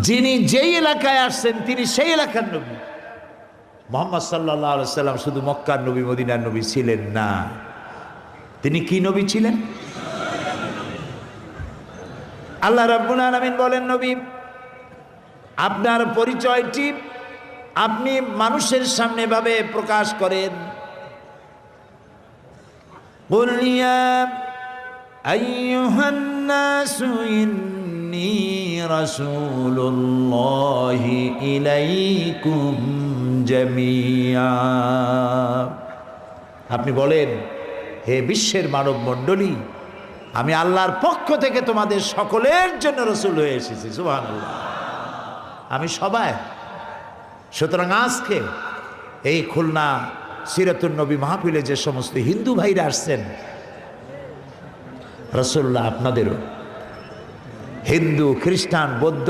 যিনি যেই এলাকায় আসছেন, তিনি সেই এলাকার নবী। মোহাম্মদ সাল্লাহ সাল্লাম শুধু মক্কার নবী, মদিনার নবী ছিলেন না। তিনি কি নবী ছিলেন? আল্লাহ রাবুল বলেন, নবী, আপনার পরিচয়টি আপনি মানুষের সামনে ভাবে প্রকাশ করেন। বলিয়া رسول الله إليكم جميعا আপনি বলেন হে বিশ্বের মানব মণ্ডলী আমি আল্লাহর পক্ষ থেকে তোমাদের সকলের জন্য রসুল হয়ে এসেছি সুবহানাল্লাহ আমি সবাই সুতরাং আজকে এই খুলনা সিরাতুল নবী মাহফিলে যে সমস্ত হিন্দু ভাইরা আসছেন রসুল্লাহ আপনাদেরও হিন্দু খ্রিস্টান বৌদ্ধ